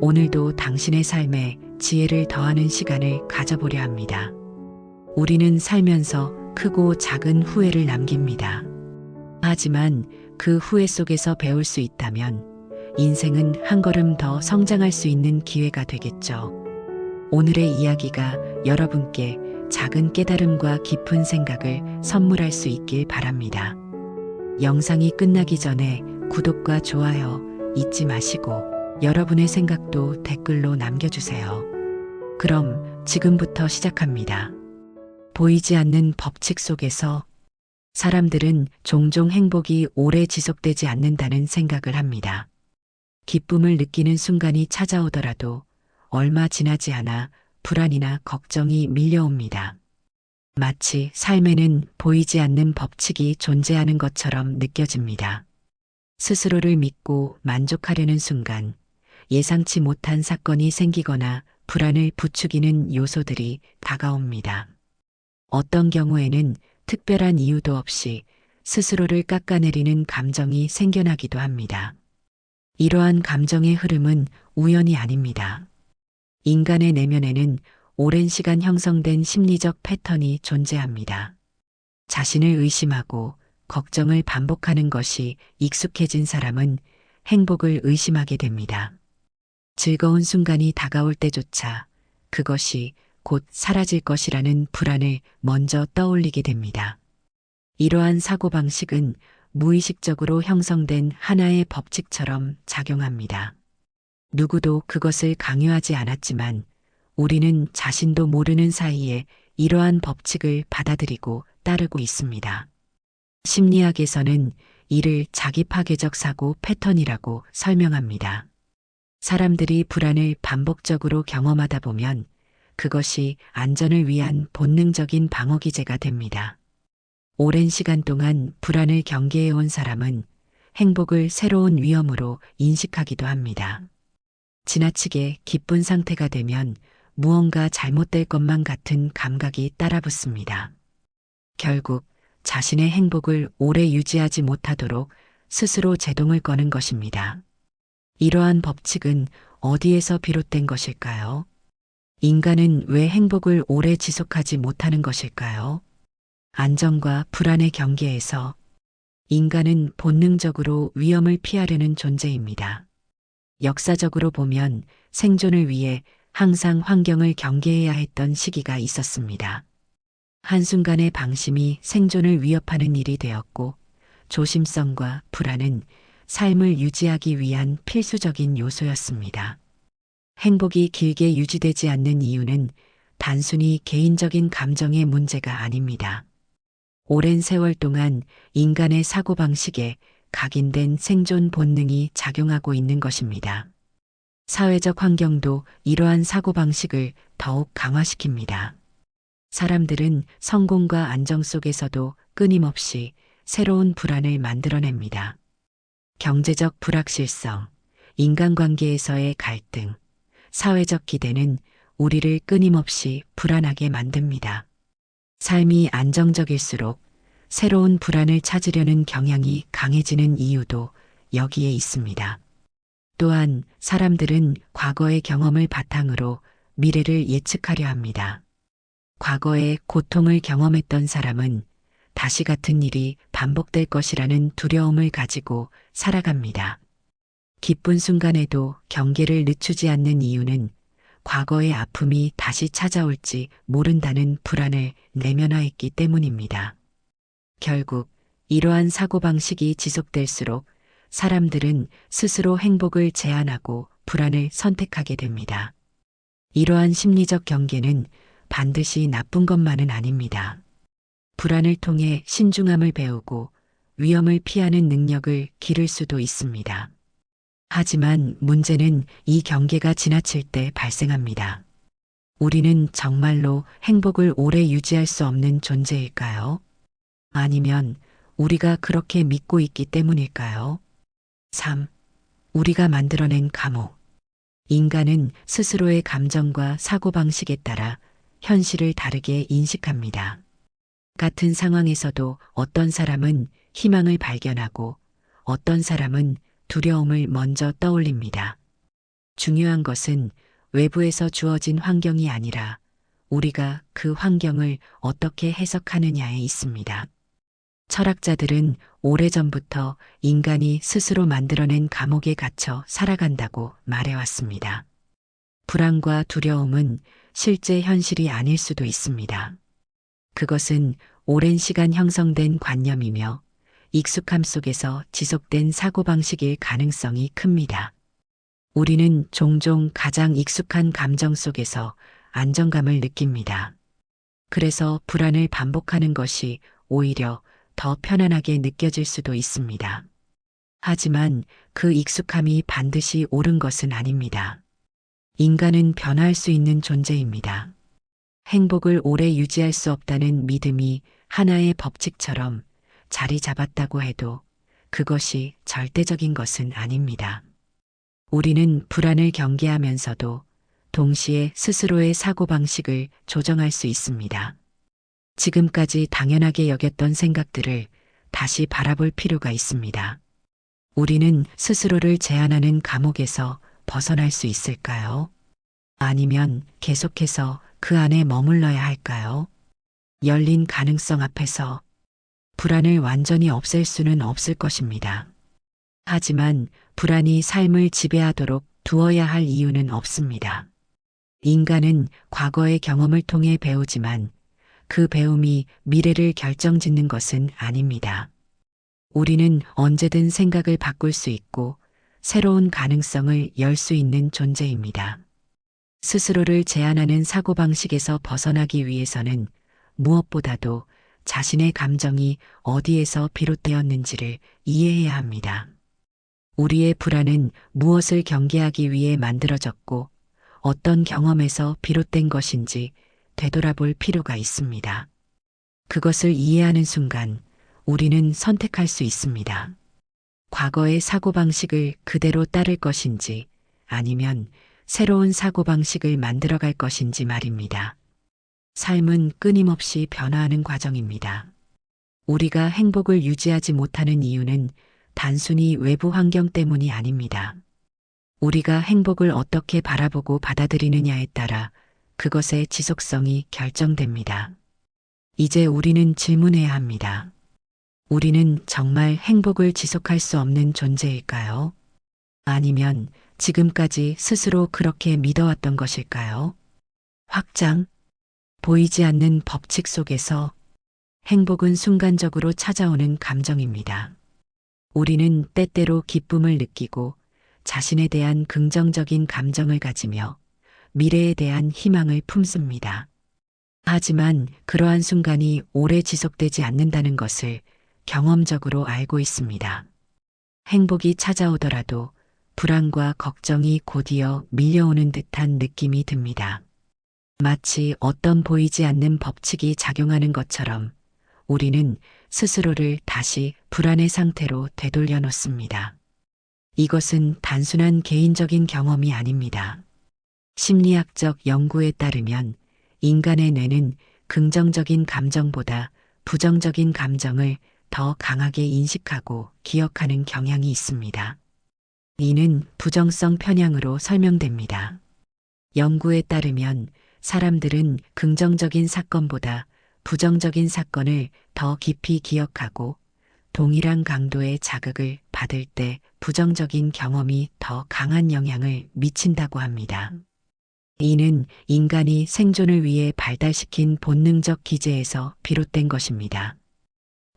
오늘도 당신의 삶에 지혜를 더하는 시간을 가져보려 합니다. 우리는 살면서 크고 작은 후회를 남깁니다. 하지만 그 후회 속에서 배울 수 있다면 인생은 한 걸음 더 성장할 수 있는 기회가 되겠죠. 오늘의 이야기가 여러분께 작은 깨달음과 깊은 생각을 선물할 수 있길 바랍니다. 영상이 끝나기 전에 구독과 좋아요 잊지 마시고 여러분의 생각도 댓글로 남겨주세요. 그럼 지금부터 시작합니다. 보이지 않는 법칙 속에서 사람들은 종종 행복이 오래 지속되지 않는다는 생각을 합니다. 기쁨을 느끼는 순간이 찾아오더라도 얼마 지나지 않아 불안이나 걱정이 밀려옵니다. 마치 삶에는 보이지 않는 법칙이 존재하는 것처럼 느껴집니다. 스스로를 믿고 만족하려는 순간 예상치 못한 사건이 생기거나 불안을 부추기는 요소들이 다가옵니다. 어떤 경우에는 특별한 이유도 없이 스스로를 깎아내리는 감정이 생겨나기도 합니다. 이러한 감정의 흐름은 우연이 아닙니다. 인간의 내면에는 오랜 시간 형성된 심리적 패턴이 존재합니다. 자신을 의심하고 걱정을 반복하는 것이 익숙해진 사람은 행복을 의심하게 됩니다. 즐거운 순간이 다가올 때조차 그것이 곧 사라질 것이라는 불안을 먼저 떠올리게 됩니다. 이러한 사고방식은 무의식적으로 형성된 하나의 법칙처럼 작용합니다. 누구도 그것을 강요하지 않았지만 우리는 자신도 모르는 사이에 이러한 법칙을 받아들이고 따르고 있습니다. 심리학에서는 이를 자기 파괴적 사고 패턴이라고 설명합니다. 사람들이 불안을 반복적으로 경험하다 보면 그것이 안전을 위한 본능적인 방어 기제가 됩니다. 오랜 시간 동안 불안을 경계해온 사람은 행복을 새로운 위험으로 인식하기도 합니다. 지나치게 기쁜 상태가 되면 무언가 잘못될 것만 같은 감각이 따라붙습니다. 결국 자신의 행복을 오래 유지하지 못하도록 스스로 제동을 거는 것입니다. 이러한 법칙은 어디에서 비롯된 것일까요? 인간은 왜 행복을 오래 지속하지 못하는 것일까요? 안정과 불안의 경계에서 인간은 본능적으로 위험을 피하려는 존재입니다. 역사적으로 보면 생존을 위해 항상 환경을 경계해야 했던 시기가 있었습니다. 한순간의 방심이 생존을 위협하는 일이 되었고 조심성과 불안은 삶을 유지하기 위한 필수적인 요소였습니다. 행복이 길게 유지되지 않는 이유는 단순히 개인적인 감정의 문제가 아닙니다. 오랜 세월 동안 인간의 사고방식에 각인된 생존 본능이 작용하고 있는 것입니다. 사회적 환경도 이러한 사고방식을 더욱 강화시킵니다. 사람들은 성공과 안정 속에서도 끊임없이 새로운 불안을 만들어냅니다. 경제적 불확실성, 인간관계에서의 갈등, 사회적 기대는 우리를 끊임없이 불안하게 만듭니다. 삶이 안정적일수록 새로운 불안을 찾으려는 경향이 강해지는 이유도 여기에 있습니다. 또한 사람들은 과거의 경험을 바탕으로 미래를 예측하려 합니다. 과거에 고통을 경험했던 사람은 다시 같은 일이 반복될 것이라는 두려움을 가지고 살아갑니다. 기쁜 순간에도 경계를 늦추지 않는 이유는 과거의 아픔이 다시 찾아올지 모른다는 불안을 내면화했기 때문입니다. 결국 이러한 사고방식이 지속될수록 사람들은 스스로 행복을 제한하고 불안을 선택하게 됩니다. 이러한 심리적 경계는 반드시 나쁜 것만은 아닙니다. 불안을 통해 신중함을 배우고 위험을 피하는 능력을 기를 수도 있습니다. 하지만 문제는 이 경계가 지나칠 때 발생합니다. 우리는 정말로 행복을 오래 유지할 수 없는 존재일까요? 아니면 우리가 그렇게 믿고 있기 때문일까요? 3. 우리가 만들어낸 감옥. 인간은 스스로의 감정과 사고방식에 따라 현실을 다르게 인식합니다. 같은 상황에서도 어떤 사람은 희망을 발견하고 어떤 사람은 두려움을 먼저 떠올립니다. 중요한 것은 외부에서 주어진 환경이 아니라 우리가 그 환경을 어떻게 해석하느냐에 있습니다. 철학자들은 오래전부터 인간이 스스로 만들어낸 감옥에 갇혀 살아간다고 말해왔습니다. 불안과 두려움은 실제 현실이 아닐 수도 있습니다. 그것은 오랜 시간 형성된 관념이며 익숙함 속에서 지속된 사고방식일 가능성이 큽니다. 우리는 종종 가장 익숙한 감정 속에서 안정감을 느낍니다. 그래서 불안을 반복하는 것이 오히려 더 편안하게 느껴질 수도 있습니다. 하지만 그 익숙함이 반드시 옳은 것은 아닙니다. 인간은 변화할 수 있는 존재입니다. 행복을 오래 유지할 수 없다는 믿음이 하나의 법칙처럼 자리 잡았다고 해도 그것이 절대적인 것은 아닙니다. 우리는 불안을 경계하면서도 동시에 스스로의 사고방식을 조정할 수 있습니다. 지금까지 당연하게 여겼던 생각들을 다시 바라볼 필요가 있습니다. 우리는 스스로를 제한하는 감옥에서 벗어날 수 있을까요? 아니면 계속해서 그 안에 머물러야 할까요? 열린 가능성 앞에서 불안을 완전히 없앨 수는 없을 것입니다. 하지만 불안이 삶을 지배하도록 두어야 할 이유는 없습니다. 인간은 과거의 경험을 통해 배우지만 그 배움이 미래를 결정짓는 것은 아닙니다. 우리는 언제든 생각을 바꿀 수 있고 새로운 가능성을 열 수 있는 존재입니다. 스스로를 제한하는 사고방식에서 벗어나기 위해서는 무엇보다도 자신의 감정이 어디에서 비롯되었는지를 이해해야 합니다. 우리의 불안은 무엇을 경계하기 위해 만들어졌고 어떤 경험에서 비롯된 것인지 되돌아볼 필요가 있습니다. 그것을 이해하는 순간 우리는 선택할 수 있습니다. 과거의 사고방식을 그대로 따를 것인지 아니면 새로운 사고방식을 만들어갈 것인지 말입니다. 삶은 끊임없이 변화하는 과정입니다. 우리가 행복을 유지하지 못하는 이유는 단순히 외부 환경 때문이 아닙니다. 우리가 행복을 어떻게 바라보고 받아들이느냐에 따라 그것의 지속성이 결정됩니다. 이제 우리는 질문해야 합니다. 우리는 정말 행복을 지속할 수 없는 존재일까요? 아니면 지금까지 스스로 그렇게 믿어왔던 것일까요? 확장, 보이지 않는 법칙 속에서 행복은 순간적으로 찾아오는 감정입니다. 우리는 때때로 기쁨을 느끼고 자신에 대한 긍정적인 감정을 가지며 미래에 대한 희망을 품습니다. 하지만 그러한 순간이 오래 지속되지 않는다는 것을 경험적으로 알고 있습니다. 행복이 찾아오더라도 불안과 걱정이 곧이어 밀려오는 듯한 느낌이 듭니다. 마치 어떤 보이지 않는 법칙이 작용하는 것처럼 우리는 스스로를 다시 불안의 상태로 되돌려 놓습니다. 이것은 단순한 개인적인 경험이 아닙니다. 심리학적 연구에 따르면 인간의 뇌는 긍정적인 감정보다 부정적인 감정을 더 강하게 인식하고 기억하는 경향이 있습니다. 이는 부정성 편향으로 설명됩니다. 연구에 따르면 사람들은 긍정적인 사건보다 부정적인 사건을 더 깊이 기억하고 동일한 강도의 자극을 받을 때 부정적인 경험이 더 강한 영향을 미친다고 합니다. 이는 인간이 생존을 위해 발달시킨 본능적 기제에서 비롯된 것입니다.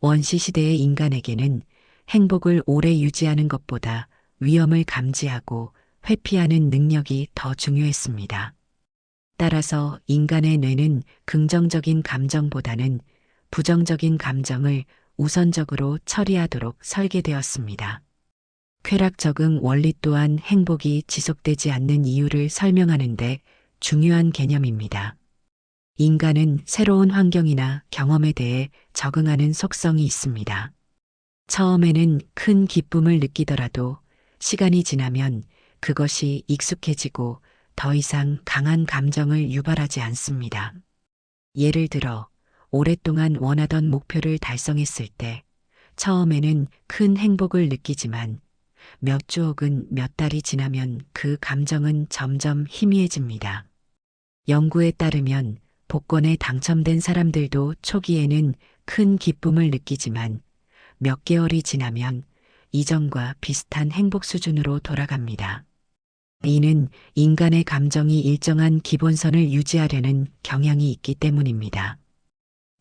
원시 시대의 인간에게는 행복을 오래 유지하는 것보다 위험을 감지하고 회피하는 능력이 더 중요했습니다. 따라서 인간의 뇌는 긍정적인 감정보다는 부정적인 감정을 우선적으로 처리하도록 설계되었습니다. 쾌락 적응 원리 또한 행복이 지속되지 않는 이유를 설명하는데 중요한 개념입니다. 인간은 새로운 환경이나 경험에 대해 적응하는 속성이 있습니다. 처음에는 큰 기쁨을 느끼더라도 시간이 지나면 그것이 익숙해지고 더 이상 강한 감정을 유발하지 않습니다. 예를 들어, 오랫동안 원하던 목표를 달성했을 때, 처음에는 큰 행복을 느끼지만, 몇 주 혹은 몇 달이 지나면 그 감정은 점점 희미해집니다. 연구에 따르면 복권에 당첨된 사람들도 초기에는 큰 기쁨을 느끼지만 몇 개월이 지나면 이전과 비슷한 행복 수준으로 돌아갑니다. 이는 인간의 감정이 일정한 기본선을 유지하려는 경향이 있기 때문입니다.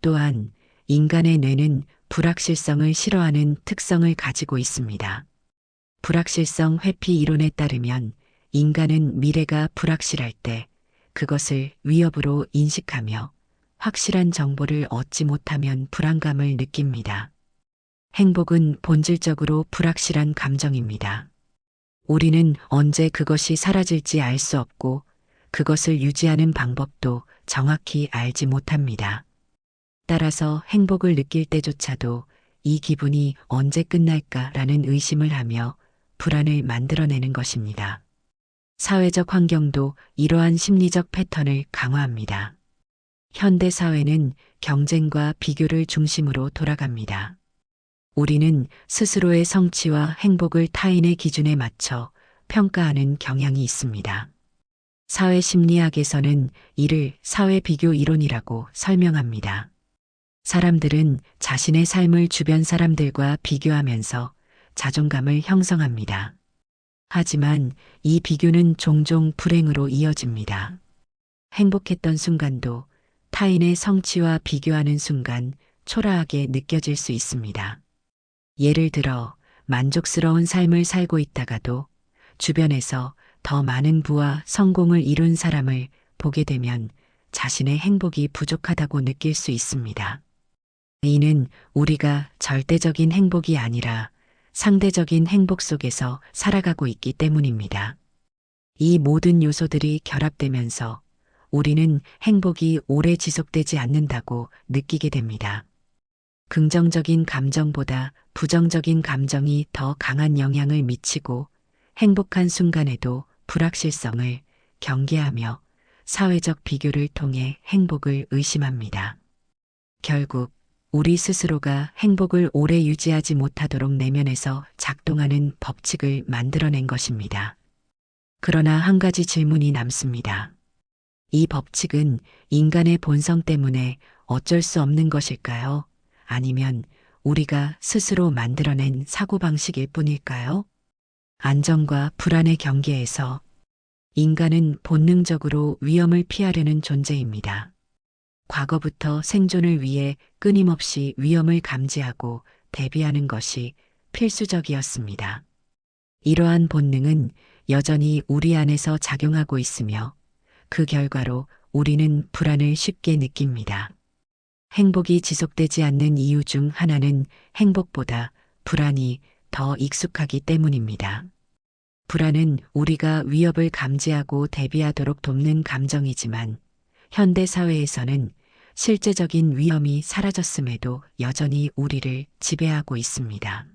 또한 인간의 뇌는 불확실성을 싫어하는 특성을 가지고 있습니다. 불확실성 회피 이론에 따르면 인간은 미래가 불확실할 때 그것을 위협으로 인식하며 확실한 정보를 얻지 못하면 불안감을 느낍니다. 행복은 본질적으로 불확실한 감정입니다. 우리는 언제 그것이 사라질지 알 수 없고 그것을 유지하는 방법도 정확히 알지 못합니다. 따라서 행복을 느낄 때조차도 이 기분이 언제 끝날까라는 의심을 하며 불안을 만들어내는 것입니다. 사회적 환경도 이러한 심리적 패턴을 강화합니다. 현대 사회는 경쟁과 비교를 중심으로 돌아갑니다. 우리는 스스로의 성취와 행복을 타인의 기준에 맞춰 평가하는 경향이 있습니다. 사회 심리학에서는 이를 사회 비교 이론이라고 설명합니다. 사람들은 자신의 삶을 주변 사람들과 비교하면서 자존감을 형성합니다. 하지만 이 비교는 종종 불행으로 이어집니다. 행복했던 순간도 타인의 성취와 비교하는 순간 초라하게 느껴질 수 있습니다. 예를 들어 만족스러운 삶을 살고 있다가도 주변에서 더 많은 부와 성공을 이룬 사람을 보게 되면 자신의 행복이 부족하다고 느낄 수 있습니다. 이는 우리가 절대적인 행복이 아니라 상대적인 행복 속에서 살아가고 있기 때문입니다. 이 모든 요소들이 결합되면서 우리는 행복이 오래 지속되지 않는다고 느끼게 됩니다. 긍정적인 감정보다 부정적인 감정이 더 강한 영향을 미치고 행복한 순간에도 불확실성을 경계하며 사회적 비교를 통해 행복을 의심합니다. 결국 우리 스스로가 행복을 오래 유지하지 못하도록 내면에서 작동하는 법칙을 만들어낸 것입니다. 그러나 한 가지 질문이 남습니다. 이 법칙은 인간의 본성 때문에 어쩔 수 없는 것일까요? 아니면 우리가 스스로 만들어낸 사고방식일 뿐일까요? 안정과 불안의 경계에서 인간은 본능적으로 위험을 피하려는 존재입니다. 과거부터 생존을 위해 끊임없이 위험을 감지하고 대비하는 것이 필수적이었습니다. 이러한 본능은 여전히 우리 안에서 작용하고 있으며 그 결과로 우리는 불안을 쉽게 느낍니다. 행복이 지속되지 않는 이유 중 하나는 행복보다 불안이 더 익숙하기 때문입니다. 불안은 우리가 위협을 감지하고 대비하도록 돕는 감정이지만 현대 사회에서는 실제적인 위험이 사라졌음에도 여전히 우리를 지배하고 있습니다.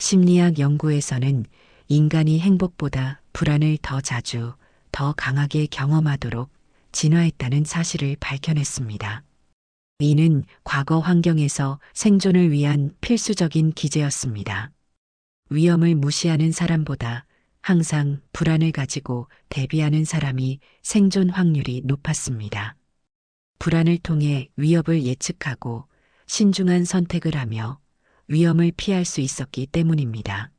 심리학 연구에서는 인간이 행복보다 불안을 더 자주, 더 강하게 경험하도록 진화했다는 사실을 밝혀냈습니다. 이는 과거 환경에서 생존을 위한 필수적인 기제였습니다. 위험을 무시하는 사람보다 항상 불안을 가지고 대비하는 사람이 생존 확률이 높았습니다. 불안을 통해 위협을 예측하고 신중한 선택을 하며 위험을 피할 수 있었기 때문입니다.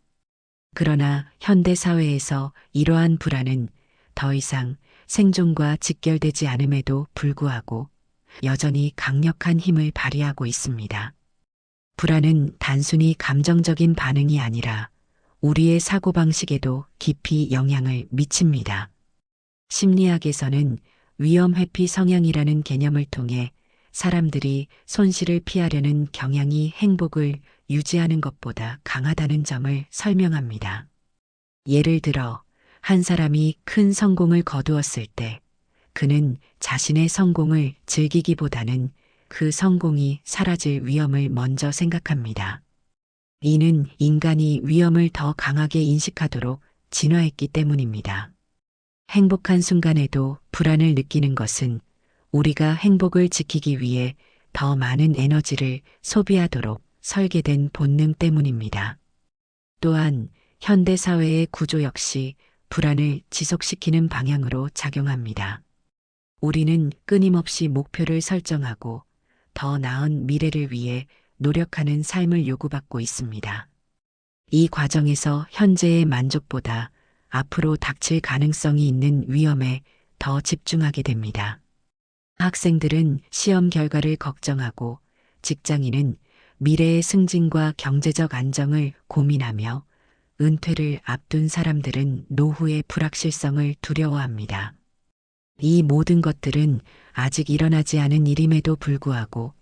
그러나 현대 사회에서 이러한 불안은 더 이상 생존과 직결되지 않음에도 불구하고 여전히 강력한 힘을 발휘하고 있습니다. 불안은 단순히 감정적인 반응이 아니라 우리의 사고방식에도 깊이 영향을 미칩니다. 심리학에서는 위험 회피 성향이라는 개념을 통해 사람들이 손실을 피하려는 경향이 행복을 유지하는 것보다 강하다는 점을 설명합니다. 예를 들어, 한 사람이 큰 성공을 거두었을 때 그는 자신의 성공을 즐기기보다는 그 성공이 사라질 위험을 먼저 생각합니다. 이는 인간이 위험을 더 강하게 인식하도록 진화했기 때문입니다. 행복한 순간에도 불안을 느끼는 것은 우리가 행복을 지키기 위해 더 많은 에너지를 소비하도록 설계된 본능 때문입니다. 또한 현대 사회의 구조 역시 불안을 지속시키는 방향으로 작용합니다. 우리는 끊임없이 목표를 설정하고 더 나은 미래를 위해 노력하는 삶을 요구받고 있습니다. 이 과정에서 현재의 만족보다 앞으로 닥칠 가능성이 있는 위험에 더 집중하게 됩니다. 학생들은 시험 결과를 걱정하고 직장인은 미래의 승진과 경제적 안정을 고민하며 은퇴를 앞둔 사람들은 노후의 불확실성을 두려워합니다. 이 모든 것들은 아직 일어나지 않은 일임에도 불구하고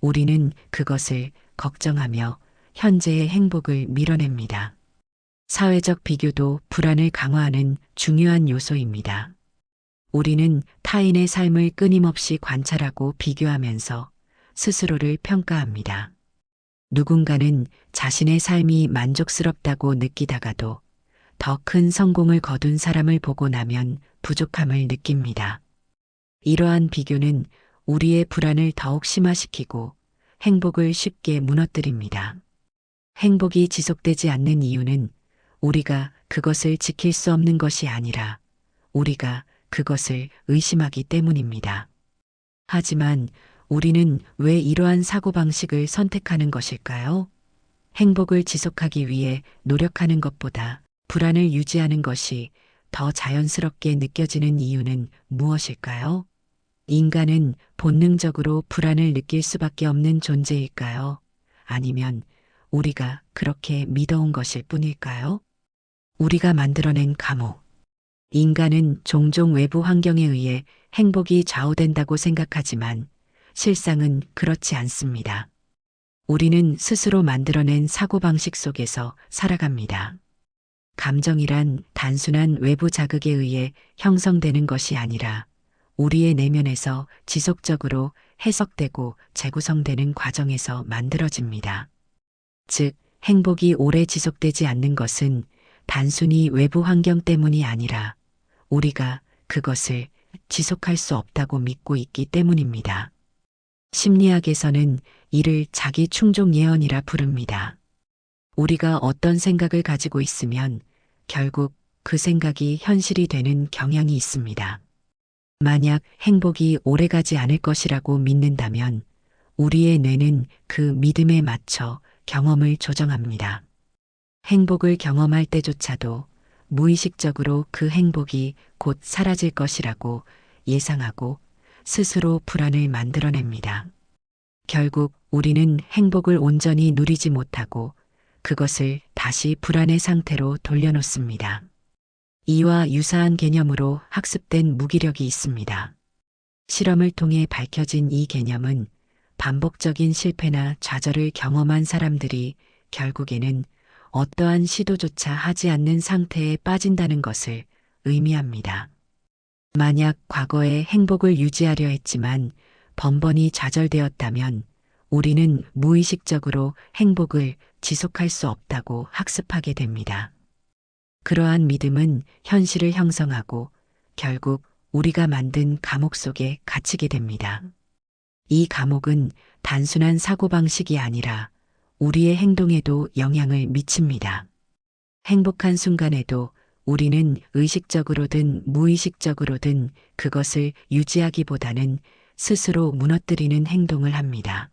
우리는 그것을 걱정하며 현재의 행복을 밀어냅니다. 사회적 비교도 불안을 강화하는 중요한 요소입니다. 우리는 타인의 삶을 끊임없이 관찰하고 비교하면서 스스로를 평가합니다. 누군가는 자신의 삶이 만족스럽다고 느끼다가도 더 큰 성공을 거둔 사람을 보고 나면 부족함을 느낍니다. 이러한 비교는 우리의 불안을 더욱 심화시키고 행복을 쉽게 무너뜨립니다. 행복이 지속되지 않는 이유는 우리가 그것을 지킬 수 없는 것이 아니라 우리가 그것을 의심하기 때문입니다. 하지만 우리는 왜 이러한 사고방식을 선택하는 것일까요? 행복을 지속하기 위해 노력하는 것보다 불안을 유지하는 것이 더 자연스럽게 느껴지는 이유는 무엇일까요? 인간은 본능적으로 불안을 느낄 수밖에 없는 존재일까요? 아니면 우리가 그렇게 믿어온 것일 뿐일까요? 우리가 만들어낸 감옥. 인간은 종종 외부 환경에 의해 행복이 좌우된다고 생각하지만 실상은 그렇지 않습니다. 우리는 스스로 만들어낸 사고방식 속에서 살아갑니다. 감정이란 단순한 외부 자극에 의해 형성되는 것이 아니라 우리의 내면에서 지속적으로 해석되고 재구성되는 과정에서 만들어집니다. 즉, 행복이 오래 지속되지 않는 것은 단순히 외부 환경 때문이 아니라 우리가 그것을 지속할 수 없다고 믿고 있기 때문입니다. 심리학에서는 이를 자기 충족 예언이라 부릅니다. 우리가 어떤 생각을 가지고 있으면 결국 그 생각이 현실이 되는 경향이 있습니다. 만약 행복이 오래가지 않을 것이라고 믿는다면 우리의 뇌는 그 믿음에 맞춰 경험을 조정합니다. 행복을 경험할 때조차도 무의식적으로 그 행복이 곧 사라질 것이라고 예상하고 스스로 불안을 만들어냅니다. 결국 우리는 행복을 온전히 누리지 못하고 그것을 다시 불안의 상태로 돌려놓습니다. 이와 유사한 개념으로 학습된 무기력이 있습니다. 실험을 통해 밝혀진 이 개념은 반복적인 실패나 좌절을 경험한 사람들이 결국에는 어떠한 시도조차 하지 않는 상태에 빠진다는 것을 의미합니다. 만약 과거에 행복을 유지하려 했지만 번번이 좌절되었다면 우리는 무의식적으로 행복을 지속할 수 없다고 학습하게 됩니다. 그러한 믿음은 현실을 형성하고 결국 우리가 만든 감옥 속에 갇히게 됩니다. 이 감옥은 단순한 사고방식이 아니라 우리의 행동에도 영향을 미칩니다. 행복한 순간에도 우리는 의식적으로든 무의식적으로든 그것을 유지하기보다는 스스로 무너뜨리는 행동을 합니다.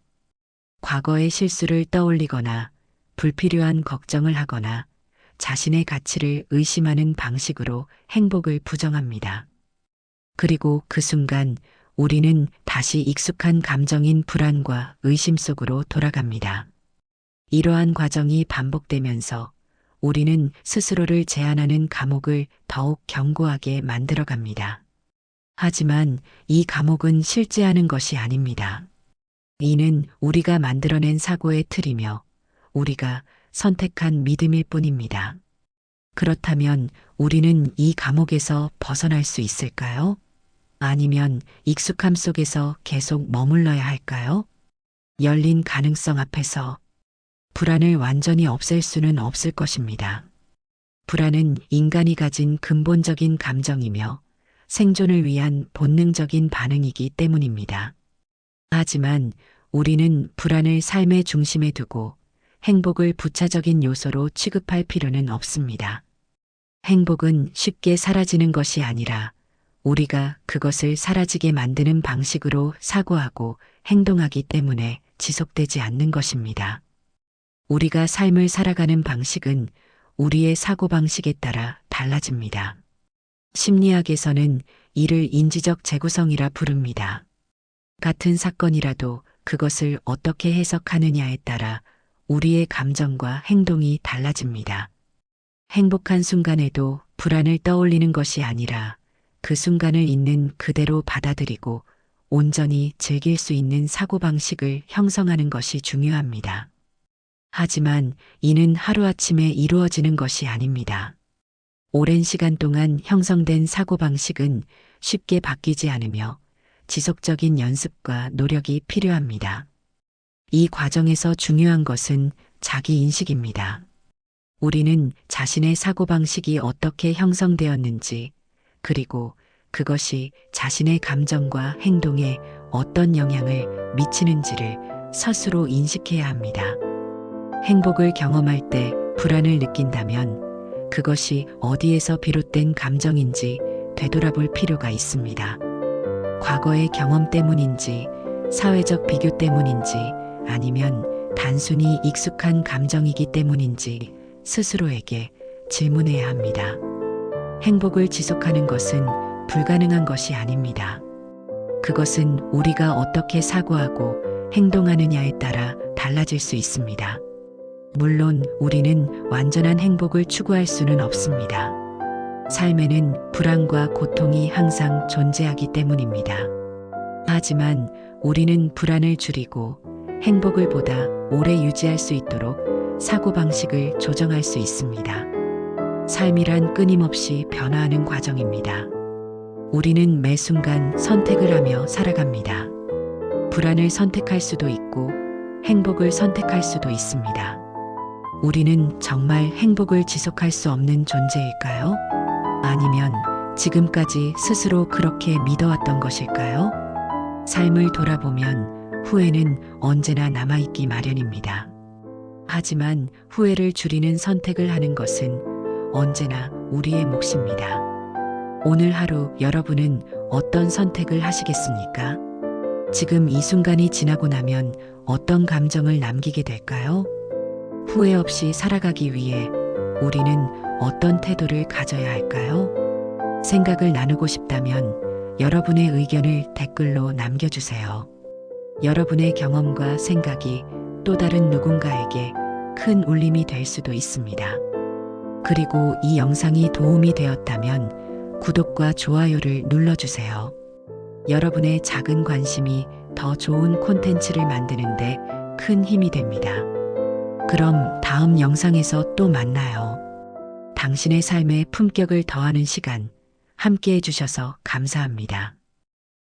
과거의 실수를 떠올리거나 불필요한 걱정을 하거나 자신의 가치를 의심하는 방식으로 행복을 부정합니다. 그리고 그 순간 우리는 다시 익숙한 감정인 불안과 의심 속으로 돌아갑니다. 이러한 과정이 반복되면서 우리는 스스로를 제한하는 감옥을 더욱 견고하게 만들어갑니다. 하지만 이 감옥은 실제하는 것이 아닙니다. 이는 우리가 만들어낸 사고의 틀이며 우리가 선택한 믿음일 뿐입니다. 그렇다면 우리는 이 감옥에서 벗어날 수 있을까요? 아니면 익숙함 속에서 계속 머물러야 할까요? 열린 가능성 앞에서 불안을 완전히 없앨 수는 없을 것입니다. 불안은 인간이 가진 근본적인 감정이며 생존을 위한 본능적인 반응이기 때문입니다. 하지만 우리는 불안을 삶의 중심에 두고 행복을 부차적인 요소로 취급할 필요는 없습니다. 행복은 쉽게 사라지는 것이 아니라 우리가 그것을 사라지게 만드는 방식으로 사고하고 행동하기 때문에 지속되지 않는 것입니다. 우리가 삶을 살아가는 방식은 우리의 사고방식에 따라 달라집니다. 심리학에서는 이를 인지적 재구성이라 부릅니다. 같은 사건이라도 그것을 어떻게 해석하느냐에 따라 우리의 감정과 행동이 달라집니다. 행복한 순간에도 불안을 떠올리는 것이 아니라 그 순간을 있는 그대로 받아들이고 온전히 즐길 수 있는 사고방식을 형성하는 것이 중요합니다. 하지만 이는 하루아침에 이루어지는 것이 아닙니다. 오랜 시간 동안 형성된 사고방식은 쉽게 바뀌지 않으며 지속적인 연습과 노력이 필요합니다. 이 과정에서 중요한 것은 자기 인식입니다. 우리는 자신의 사고방식이 어떻게 형성되었는지, 그리고 그것이 자신의 감정과 행동에 어떤 영향을 미치는지를 스스로 인식해야 합니다. 행복을 경험할 때 불안을 느낀다면 그것이 어디에서 비롯된 감정인지 되돌아볼 필요가 있습니다. 과거의 경험 때문인지, 사회적 비교 때문인지, 아니면 단순히 익숙한 감정이기 때문인지 스스로에게 질문해야 합니다. 행복을 지속하는 것은 불가능한 것이 아닙니다. 그것은 우리가 어떻게 사고하고 행동하느냐에 따라 달라질 수 있습니다. 물론 우리는 완전한 행복을 추구할 수는 없습니다. 삶에는 불안과 고통이 항상 존재하기 때문입니다. 하지만 우리는 불안을 줄이고 행복을 보다 오래 유지할 수 있도록 사고방식을 조정할 수 있습니다. 삶이란 끊임없이 변화하는 과정입니다. 우리는 매 순간 선택을 하며 살아갑니다. 불안을 선택할 수도 있고 행복을 선택할 수도 있습니다. 우리는 정말 행복을 지속할 수 없는 존재일까요? 아니면 지금까지 스스로 그렇게 믿어왔던 것일까요? 삶을 돌아보면 후회는 언제나 남아있기 마련입니다. 하지만 후회를 줄이는 선택을 하는 것은 언제나 우리의 몫입니다. 오늘 하루 여러분은 어떤 선택을 하시겠습니까? 지금 이 순간이 지나고 나면 어떤 감정을 남기게 될까요? 후회 없이 살아가기 위해 우리는 어떤 태도를 가져야 할까요? 생각을 나누고 싶다면 여러분의 의견을 댓글로 남겨주세요. 여러분의 경험과 생각이 또 다른 누군가에게 큰 울림이 될 수도 있습니다. 그리고 이 영상이 도움이 되었다면 구독과 좋아요를 눌러주세요. 여러분의 작은 관심이 더 좋은 콘텐츠를 만드는데 큰 힘이 됩니다. 그럼 다음 영상에서 또 만나요. 당신의 삶에 품격을 더하는 시간 함께 해주셔서 감사합니다.